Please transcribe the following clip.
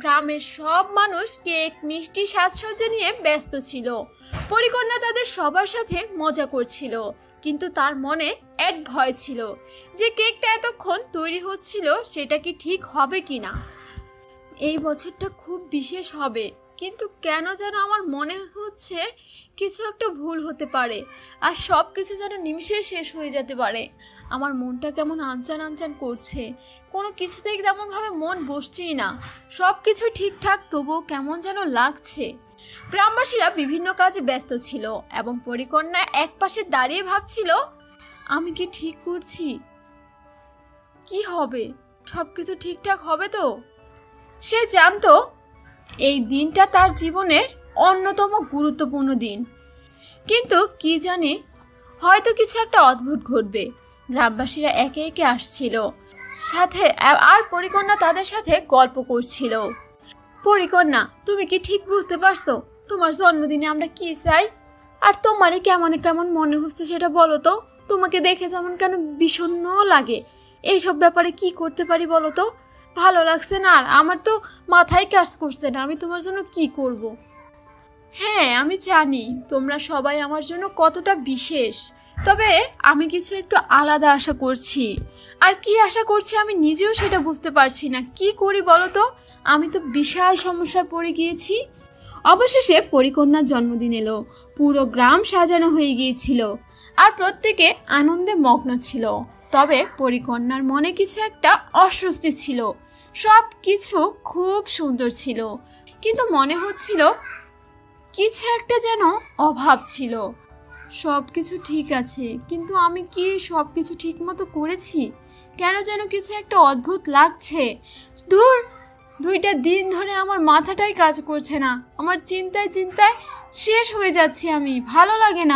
গ্রামের সব মানুষ কেক, মিষ্টি সাজসজ্জা নিয়ে ব্যস্ত ছিল। পরিকন্যা তাদের সবার সাথে মজা করছিল, কিন্তু তার মনে এক ভয় ছিল যে কেকটা এতক্ষণ তৈরি হচ্ছিল সেটা কি ঠিক হবে কিনা। এই বছরটা খুব বিশেষ হবে। কিন্তু কেন যেন আমার মনে হচ্ছে কিছু একটা ভুল হতে পারে আর সব কিছু যেন নিমিষে শেষ হয়ে যেতে পারে। আমার মনটা কেমন আনচান আনচান করছে। কোনো কিছুতেই তেমনভাবে মন বসছেই না। সব কিছু ঠিকঠাক, তবুও কেমন যেন লাগছে। গ্রামবাসীরা বিভিন্ন কাজে ব্যস্ত ছিল এবং পরিকন্যা এক পাশে দাঁড়িয়ে ভাবছিল, আমি কি ঠিক করছি? কি হবে? সব কিছু ঠিকঠাক হবে তো? সে জানতো এই দিনটা তার জীবনের অন্যতম গুরুত্বপূর্ণ দিন। কিন্তু কি জানে, হয়তো কিছু একটা অদ্ভুত ঘটবে। গ্রামবাসীরা একে একে আসছিল। সাথে আর পরিকন্যা তাদের সাথে গল্প করছিল। পরিকন্যা, তুমি কি ঠিক বুঝতে পারছ? তোমার জন্মদিনে আমরা কি চাই? আর তোমারই কেমন কেমন মনে হচ্ছে সেটা বলো তো? তোমাকে দেখে যেমন কেন বিষণ্ণ লাগে। এইসব ব্যাপারে কি করতে পারি বলো তো? ভালো লাগছে না আর আমার তো মাথায় কাজ করছে না, আমি তোমার জন্য কি করব। হ্যাঁ আমি জানি তোমরা সবাই আমার জন্য কতটা বিশেষ, তবে আমি কিছু একটু আলাদা আশা করছি। আর কি আশা করছি আমি নিজেও সেটা বুঝতে পারছি না, কি করি বলো তো? আমি তো বিশাল সমস্যায় পড়ে গিয়েছি। অবশেষে পরিকন্যার জন্মদিন এলো, পুরো গ্রাম সাজানো হয়ে গিয়েছিল, আর প্রত্যেকে আনন্দে মগ্ন ছিল। তবে পরিকন্যার মনে কিছু একটা অস্বস্তি ছিল সব কিছু খুব সুন্দর ছিল। কিন্তু মনে হচ্ছিল কিছু একটা যেন অভাব ছিল। সব কিছু ঠিক আছে, কিন্তু আমি কি সব কিছু ঠিক মতো করেছি? কেন যেন কিছু একটা অদ্ভুত লাগছে। দূর, দুইটা দিন ধরে আমার মাথাটাই কাজ করছে না। আমার চিন্তায় চিন্তায় শেষ হয়ে যাচ্ছি আমি, ভালো লাগে না।